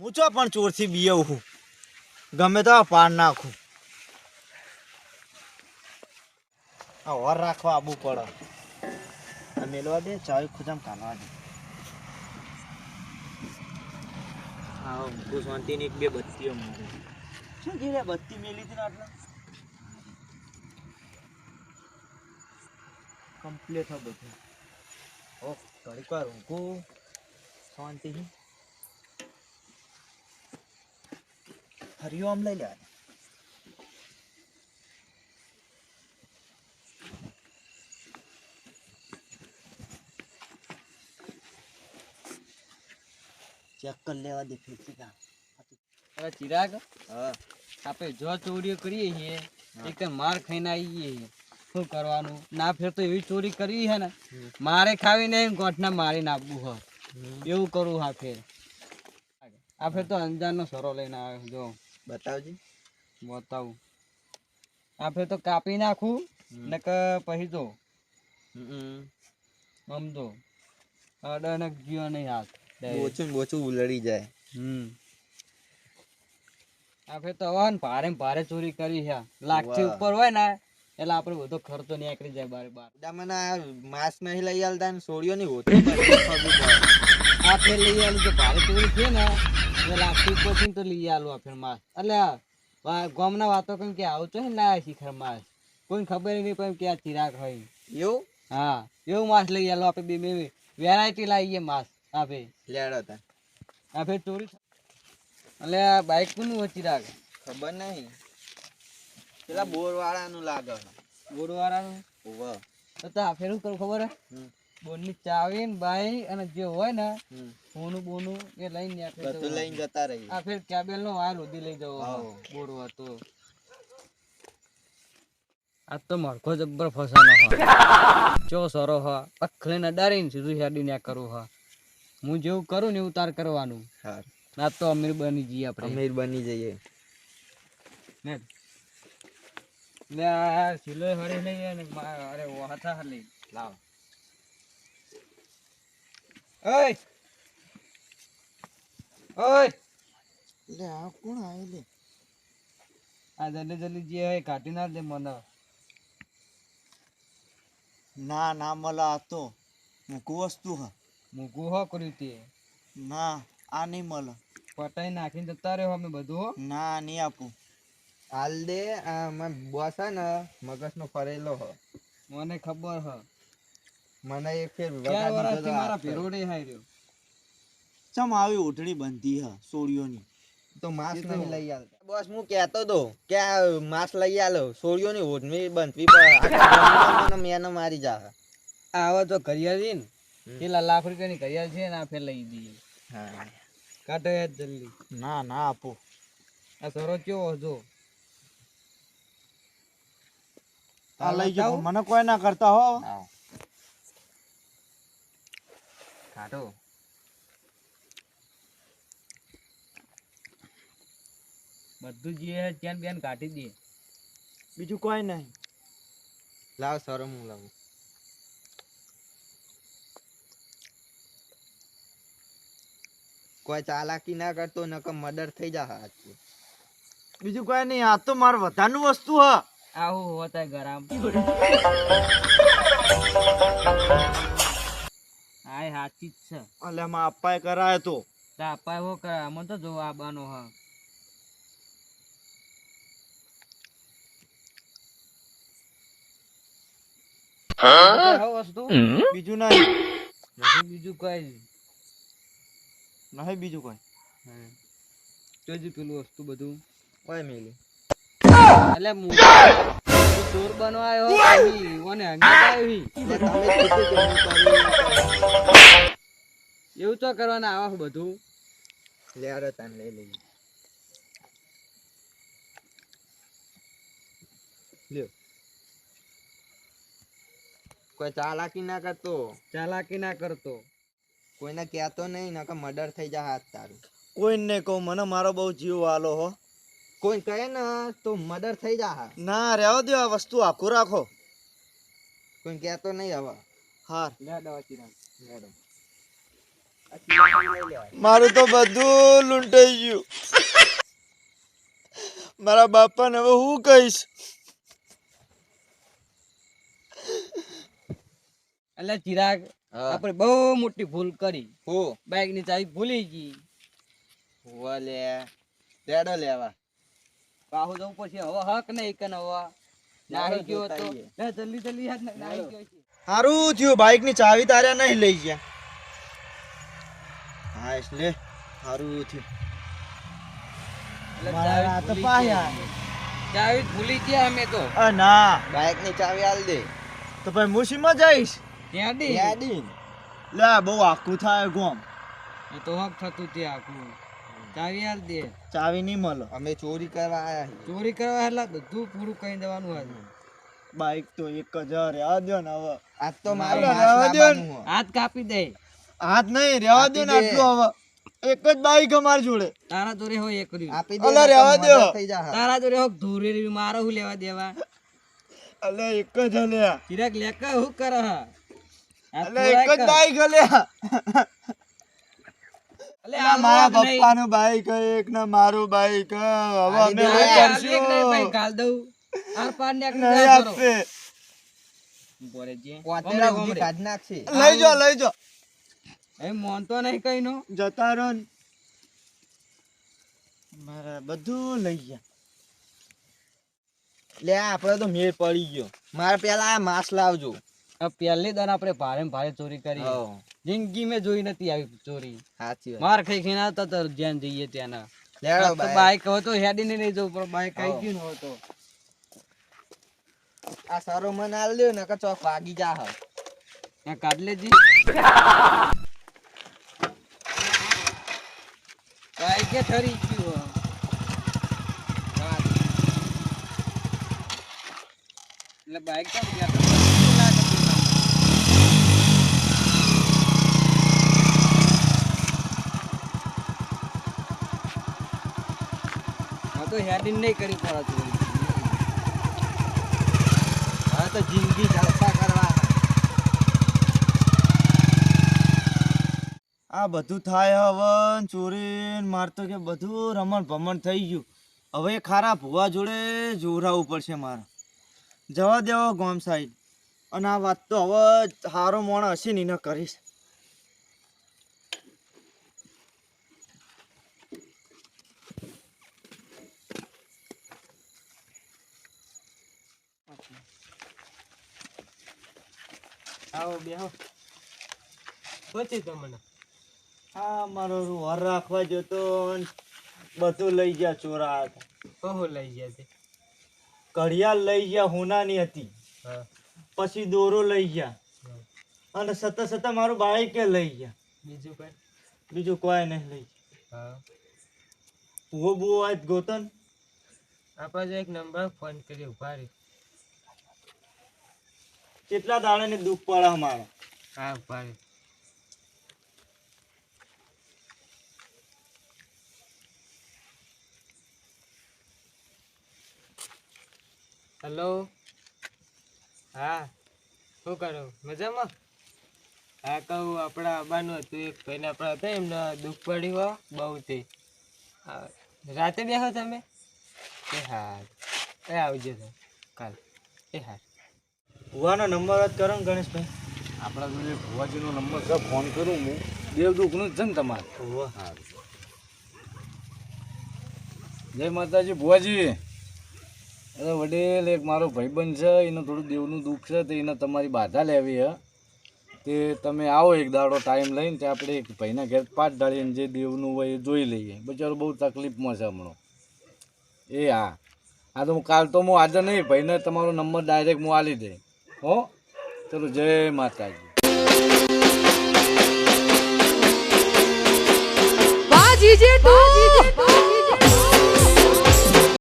હું ચો પણ ચોરથી બીયવું છું? ગમે તો પાર નાખું. આ ઓર રાખવા આબુ પડે. આ મેલવા દે ચાવી ખુજામ કાનવા દે. હા હું શાંતિની એક બે બત્તીઓ મૂકી. શું જે બત્તી મેલી હતી આટલા? કમ્પ્લીટ હો બધું. ઓ ઘડીક વાર ઊંઘું. શાંતિથી. હરિઓમ લઈ લેવા ચેક કરી લેવા દે ફીરથી કામ અરે ચિરાગ હા આપણે જો ચોરીઓ કરીએ છીએ એક માર ખાઈને આવીએ જઈએ શું કરવાનું? ના ફેર તો એવી ચોરી કરવી છે ને. મારે ખાવી ગોઠના મારી નાખવું હોય. એવું કરવું હા ફેર. આ ફેર તો અંજારનો સરો લઈને આવ્યો જો. બતાવજી. બતાવું. આપણે તો કાપી નાખું ને પછી જો. સમજો અડનક જીવો નહીં હાથ. બોચું બોચું ઉલડી જાય. હમ. આપણે તો હવે ભારે ભારે ચોરી કરી છે. લાખથી ઉપર હોય ને એટલે આપણે બધો ખર્ચો નીકળી જાય બારે બાર. મને માસ નહીં લઈ આલતા ને સોડિયો ની હોતી. આપણે લઈ આલું તો ભારે ચોરી છે ને. છે ને તો લઈ આલું ફેર માસ. એટલે ગામના વાતો કઈ કે આવું છે ને લાયા શિખર માસ. કોઈને ખબર નહીં પણ કે આ ચિરાગ હોય. એવું? હા એવું માસ લઈ આલો આપણે બે બે વેરાયટી લાવીએ માસ આપે. લેડો તા. આ ચોરી એટલે આ બાઈક કોનું હોય ચિરાગ? ખબર નહીં. પેલા બોરવાળાનું લાગે. બોરવાળાનું? ઓવા તો તો આ કરું ખબર હે. બોનની ચાવી ને બાઈ અને જે હોય ને. સોનું બોનું એ લઈને બધું લઈને જતા રહી આ ફેર કેબેલ નો વાયર ઉધી લઈ જવો. બોરો હતો આ તો મરખો જબ્બર ફસાનો હા. ચો સરો હા. અખલીને ને ડારીને સીધું હેડી ને કરું હા. હું જેવું કરું ને એવું તાર કરવાનું. ના તો અમીર બની જઈએ આપણે. અમીર બની જઈએ. ને. લે આ સિલો હરી લઈએ ને અરે વાથા હલી લાવ. ઓય. ઓય. લે આ કોણ લે? આ જલ્દી જલ્દી જે હોય કાઢી ના દે મને. ના ના મલા આ તો મૂકું વસ્તુ હ. મૂકું હો કર્યું તે. ના આ નહીં મળે પટાઈ નાખીને જતા રહ્યો અમે બધું ના નહીં આપું. હાલ દે આ બોસ ને મગજનો ફરેલો હ. મને ખબર હ. મને એક ફેર ચાર વર્ષથી મારા ભેરોડે હાઈ હાર્યો? ચમ આવી ઓઢડી બંધી હ સોળીઓની. તો માસ નહીં લઈ આલ. બસ હું કહેતો તો કે આ માસ લઈ આલો સોળીઓની ઓઢણી બંધવી પડે મેને મારી જા આવા તો ઘરિયાળી ને પેલા લાખ રૂપિયાની ઘરિયાળ છે ને આ ફેર લઈ દઈએ હા. કાઢો જલ્દી. ના ના આપો. આ સરો કેવો જો. આ લઈ જાઓ. મને કોઈ ના કરતા હો. કાઢો બધું જે છે ચેન બેન કાઢી દે. બીજું કોઈ નહીં. લાવ સર હું લાવું. કોઈ ચાલાકી ના કરતો નકર મર્ડર થઈ જા આજથી બીજું કોઈ નહીં આ તો માર વધારનું વસ્તુ હ. આવું હોતા ગરમ. આય હાચી જ છે. અલે માં અપાય કરાય તો. તા અપાય હો કરાય? અમને તો જોવા આવવાનો હ? વસ્તુ. બીજું નહીં. નથી બીજું કઈ. નહીં બીજું કઈ. જોજુ પેલું વસ્તુ બધું. કોઈ મેલી એટલે હું ચોર બનવા આવ્યો આવી. એવું તો કરવાના આવા બધું. લેડો તાન લઈ લઈ લ્યો. કોઈ ચાલાકી ના કરતો. ચાલાકી ના કરતો. કોઈને કહેતો નહીં નકર મર્ડર થઈ જા હાથ તારું. કોઈને કહું મને મારો બહુ જીવ વાલો હો. કોઈ કહે ને તો મર્ડર થઈ જા ના રહેવા દો આ વસ્તુ આખું રાખો. કોઈ કહેતો નહીં હવે હાર. લે દવા ચીરા મેડમ મારું તો બધું લૂંટાઈ ગયું. મારા બાપાને હવે હું કહીશ? એટલે ચિરાગ. આપણે બહુ મોટી ભૂલ કરી. હો? બાઇકની ચાવી ભૂલી ગઈ. હોવા લે. લેવા પાહુ જવું પછી હવે હક નહીં કે હવે. નાહી ગયો તો. લે જલ્દી જલ્દી યાદ નાહી ગયો છે. સારું થયું બાઇકની ચાવી તારે નહીં લઈ ગયા. હા એટલે હારું થયું. ચાવી ભૂલી ગયા. અમે. તો. ના બાઇકની ચાવી આલ દે. તો ભાઈ મુસીમાં જઈશ? ત્યાં યાદી લે બહુ આખું થાય ગોમ. એ તો હક થતું તે આખું. ચાવી યાર દે. ચાવી નહીં મળે. અમે ચોરી કરવા આયા ચોરી કરવા એટલે બધું પૂરું કહી દેવાનું આજે. બાઈક તો એક જ રહેવા દો ને હવે. આજ તો મારું રહેવા દો હાથ કાપી દે. હાથ નહીં રહેવા દો ને આટલું હવે. એક જ બાઈક અમારી જોડે. તારા જોડે હોય એક. આપી દે અલા રહેવા દો તારા જોડે હોય ધૂરે મારે હું લેવા દેવા? અલે એક જ હલ્યા ચિરાગ લેકા હું? કરે અલે એક જ બાઈક હલ્યા આવું મારા. પપ્પાનું બાઈક એક ને મારું બાઈક હવે અમે આ લઈ લે, આ લે એક નહીં ભાઈ, કરશું ગાલ દઉં. આર પાર ને નહીં ગાલ કરો. આપે ઊભો રહેજે. વાતેરા હમણાં, ઊંધી હમણાં. લઈ જાઓ લઈ જાઓ એ મોનતો નહીં કઈ નો જતા રહો ને. મારા બધું લઈ ગયા. લે આપણે તો મેળ પડી ગયો. મારે પેલા માસ લાવજો. પેલી દર આપડે આપણે ભારે ભારે ચોરી કરી જિંદગી મેં જોઈ નથી આવી ચોરી. સાચી માર ખાઈ ખાઈને આવતા તો જ્યાં જઈએ ત્યાંના. લેડો બાઈક. બાઈક હેડીને નહીં જવું પણ બાઈક આવી ગયું ને હવે આ સારો મન આલ દો ને ચોક ભાગી જા હ એ કાઢ લેજી. કે ઠરી ગયું એટલે બાઈક તો ગયા તો લાગે પેલા. હવે તો હેડિંગ નહીં કરી પડતું. હવે તો જિંદગી જલસા કરવા. આ બધું થાય હવે ચોરી મારતો કે બધું રમણ ભમણ થઈ ગયું. હવે ખારા ભુવા જોડે જોરાવું પડશે મારે. જવા દેવા ગોમ સાઈડ અને આ વાત તો હવે સારો મોણ હશે ને કરીશ. આવો બેહો. પછી તમને હા મારો વર રાખવા જતો બધું લઈ ગયા ચોરા હતા કહો લઈ ગયા છે. ઘડિયાળ લઈ ગયા હોનાની હતી. હા. પછી દોરો લઈ ગયા. અને સતત સતત મારું બાઈક લઈ ગયા. બીજું કઈ? બીજું કોઈ નહીં લઈ હા. ભૂવો બુવો આજ ગોતન આપણે એક નંબર ફોન કરી ઊભા રહી કેટલા દાડાને દુઃખ પડે અમારે? હા, ભાઈ. હેલો? હા. શું કરો? મજામાં? હા, કહું, આપણા આબાનું હતું એક ભાઈને આપણા હતા, એમને દુઃખ પડ્યું હો બહુ તે રાતે બેહો તમે? એ હા એ આવજો તમે. કાલ. એ હા ભૂવાનો નંબર જ કરો ને ગણેશભાઈ. આપણા જોડે ભુવાજીનો નંબર છે ફોન કરું હું. દેવદુખનું જ છે ને તમારે. હા જય માતાજી ભુવાજી. અરે વડીલ એક મારો ભાઈબંધ છે એને થોડું દેવનું દુઃખ છે તો એને તમારી બાધા લેવી હે તે તમે આવો એક દાડો ટાઈમ લઈને તે આપણે એક ભાઈના ઘેર પાઠ ડાળીને જે દેવનું હોય એ જોઈ લઈએ. બચારો બહુ તકલીફમાં છે હમણાં. એ હા. હા તો હું કાલ તો હું આજે નહીં ભાઈને તમારો નંબર ડાયરેક્ટ હું આલી દે હો ચલો જય માતાજી. બાજી જેઠું